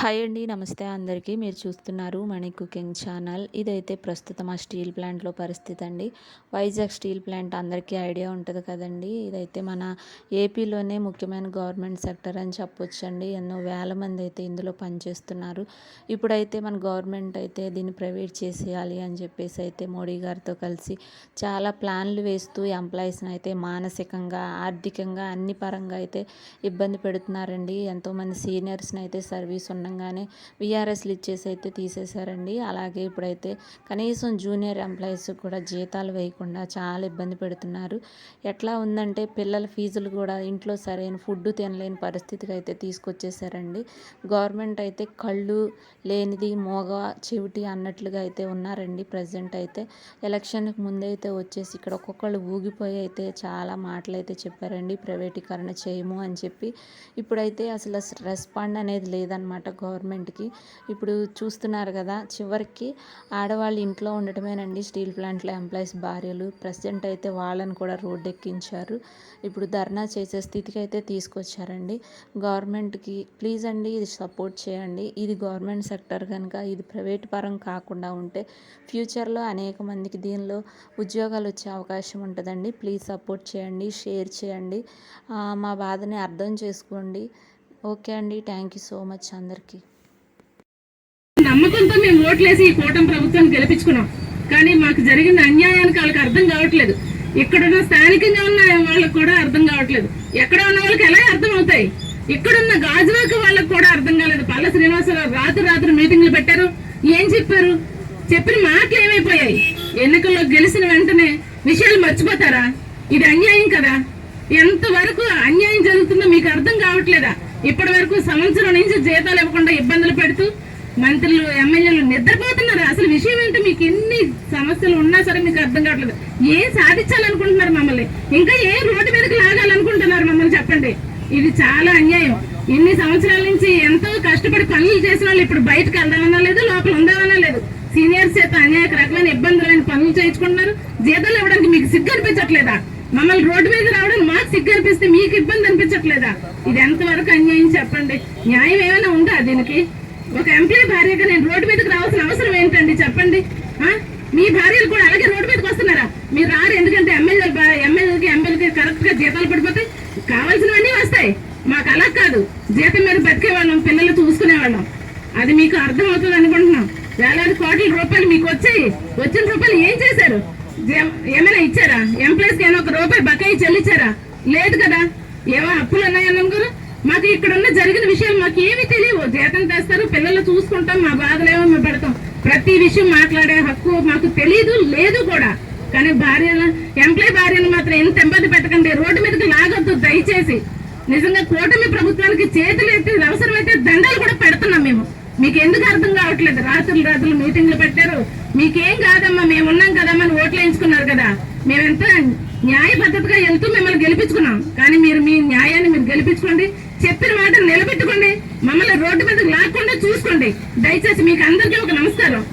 Hi అండి నమస్తే అందరికీ. మీరు చూస్తున్నారు మణి కుకింగ్ ఛానల్. ఇదైతే ప్రస్తుతం ఆ స్టీల్ ప్లాంట్లో పరిస్థితి అండి వైజాగ్ స్టీల్ ప్లాంట్ అందరికీ ఐడియా ఉంటుంది కదండి. ఇదైతే మన ఏపీలోనే ముఖ్యమైన గవర్నమెంట్ సెక్టర్ అని చెప్పొచ్చండి. ఎన్నో వేల మంది అయితే ఇందులో పనిచేస్తున్నారు. ఇప్పుడైతే మన గవర్నమెంట్ అయితే దీన్ని ప్రైవేట్ చేసేయాలి అని చెప్పేసి అయితే మోడీ గారితో కలిసి చాలా ప్లాన్లు వేస్తూ ఎంప్లాయీస్ని అయితే మానసికంగా ఆర్థికంగా అన్ని పరంగా అయితే ఇబ్బంది పెడుతున్నారండి. ఎంతోమంది సీనియర్స్ని అయితే సర్వీస్ ఉండంగానే విఆర్ఎస్లు ఇచ్చేసి అయితే తీసేశారండి. అలాగే ఇప్పుడైతే కనీసం జూనియర్ ఎంప్లాయీస్ కూడా జీతాలు వేయకుండా చాలా ఇబ్బంది పెడుతున్నారు. ఎట్లా ఉందంటే పిల్లల ఫీజులు కూడా ఇంట్లో సరైన ఫుడ్ తినలేని పరిస్థితికి అయితే తీసుకొచ్చేసారండి. గవర్నమెంట్ అయితే కళ్ళు లేనిది మోగ చెవిటి అన్నట్లుగా అయితే ఉన్నారండి. ప్రజెంట్ అయితే ఎలక్షన్కి ముందైతే వచ్చేసి ఇక్కడ ఒక్కొక్కళ్ళు ఊగిపోయి అయితే చాలా మాటలు అయితే చెప్పారండి. ప్రైవేటీకరణ చేయము అని చెప్పి. ఇప్పుడైతే అసలు రెస్పాండ్ అనేది లేదనమాట. గవర్నమెంట్కి. ఇప్పుడు చూస్తున్నారు కదా చివరికి ఆడవాళ్ళు ఇంట్లో ఉండటమేనండి స్టీల్ ప్లాంట్లో ఎంప్లాయీస్ భార్యలు. ప్రజెంట్ అయితే వాళ్ళని కూడా రోడ్డు ఎక్కించారు ఇప్పుడు ధర్నా చేసే స్థితికి అయితే తీసుకొచ్చారండి. గవర్నమెంట్కి ప్లీజ్ అండి ఇది సపోర్ట్ చేయండి. ఇది గవర్నమెంట్ సెక్టర్ కనుక ఇది ప్రైవేట్ పరం కాకుండా ఉంటే ఫ్యూచర్లో అనేక మందికి దీనిలో ఉద్యోగాలు వచ్చే అవకాశం ఉంటుందండి. ప్లీజ్ సపోర్ట్ చేయండి షేర్ చేయండి. మా బాధని అర్థం చేసుకోండి. ఓకే అండి. థ్యాంక్ యూ సో మచ్ అందరికీ. నమ్మకంతో మేము ఓట్లేసి ఈ కూటమి ప్రభుత్వాన్ని గెలిపించుకున్నాం. కానీ మాకు జరిగిన అన్యాయానికి వాళ్ళకి అర్థం కావట్లేదు. ఇక్కడున్న స్థానికంగా ఉన్న వాళ్ళకి కూడా అర్థం కావట్లేదు. ఎక్కడ ఉన్న వాళ్ళకి ఎలా అర్థం అవుతాయి? ఇక్కడున్న గాజువాక వాళ్ళకి కూడా అర్థం కాలేదు. పల్ల శ్రీనివాసరావు రాత్రి రాత్రి మీటింగ్లు పెట్టారు. ఏం చెప్పారు? చెప్పిన మాటలు ఏమైపోయాయి? ఎన్నికల్లో గెలిచిన వెంటనే విషయాలు మర్చిపోతారా? ఇది అన్యాయం కదా? ఎంతవరకు అన్యాయం జరుగుతుందో మీకు అర్థం కావట్లేదా? ఇప్పటి వరకు సంవత్సరం నుంచి జీతాలు ఇవ్వకుండా ఇబ్బందులు పెడుతూ మంత్రులు ఎమ్మెల్యేలు నిద్రపోతున్నారు. అసలు విషయం ఏంటో మీకు ఎన్ని సమస్యలు ఉన్నా సరే మీకు అర్థం కావట్లేదు. ఏం సాధించాలనుకుంటున్నారు మమ్మల్ని? ఇంకా ఏ రోడ్డు మీదకి లాగాలనుకుంటున్నారు మమ్మల్ని చెప్పండి. ఇది చాలా అన్యాయం. ఎన్ని సంవత్సరాల నుంచి ఎంతో కష్టపడి పనులు చేసిన వాళ్ళు ఇప్పుడు బయటకు వెళ్దామన్నా లేదు లోపల ఉందామన్నా లేదు. సీనియర్స్ చేత అనేక రకమైన ఇబ్బందులైన పనులు చేయించుకుంటున్నారు. జీతాలు ఇవ్వడానికి మీకు సిగ్గు అనిపించట్లేదా? మమ్మల్ని రోడ్డు మీద రావడం మాకు సిగ్గు అనిపిస్తే మీకు ఇబ్బంది అనిపించట్లేదా? ఇది ఎంతవరకు అన్యాయం చెప్పండి. న్యాయం ఏమైనా ఉందా దీనికి? ఒక ఎంప్లాయీ భార్యగా నేను రోడ్డు మీదకి రావాల్సిన అవసరం ఏంటండి చెప్పండి? మీ భార్యలు కూడా అలాగే రోడ్డు మీదకి వస్తున్నారా? మీరు రారు ఎందుకంటే ఎమ్మెల్యేలు ఎమ్మెల్యేకి ఎమ్మెల్యేకి కరెక్ట్గా జీతాలు పడిపోతాయి కావాల్సినవన్నీ వస్తాయి. మాకు అలా కాదు. జీతం మీద బతికేవాళ్ళం పిల్లలు చూసుకునే వాళ్ళం అది మీకు అర్థం అవుతుంది అనుకుంటున్నాం వేలాది కోట్ల రూపాయలు మీకు వచ్చాయి. వచ్చిన రూపాయలు ఏం చేశారు? ఏమైనా ఇచ్చారా? ఎంప్లాయీస్కి ఒక రూపాయి బకాయి చెల్లించారా లేదు కదా. ఏమో అప్పులు ఉన్నాయన్నారు మాకు ఇక్కడ ఉన్న జరిగిన విషయాలు మాకు ఏమి తెలియవు. జీతం తెస్తారు పిల్లలు చూసుకుంటాం మా బాధలేమో మేము పెడతాం. ప్రతి విషయం మాట్లాడే హక్కు మాకు తెలియదు లేదు కూడా. కానీ భార్యను ఎంప్లాయ్ భార్యను మాత్రం ఎంత ఇబ్బంది పెట్టకండి. రోడ్డు మీదకి లాగొద్దు దయచేసి. నిజంగా కూటమి ప్రభుత్వానికి చేతులు ఎత్తి అవసరమైతే దండాలు కూడా మీకు ఎందుకు అర్థం కావట్లేదు? రాత్రులు రాత్రులు మీటింగ్లు పెట్టారు. మీకేం కాదమ్మా మేము ఉన్నాం కదమ్మా అని ఓట్లు వేయించుకున్నారు కదా. మేమెంత న్యాయ పద్ధతిగా వెళ్తూ మిమ్మల్ని గెలిపించుకున్నాం. కానీ మీరు మీ న్యాయాన్ని మీరు గెలిపించుకోండి. చెప్పిన మాట నిలబెట్టుకోండి. మమ్మల్ని రోడ్డు మీదకి లాక్కుండా చూసుకోండి. దయచేసి మీకు అందరికీ ఒక నమస్కారం.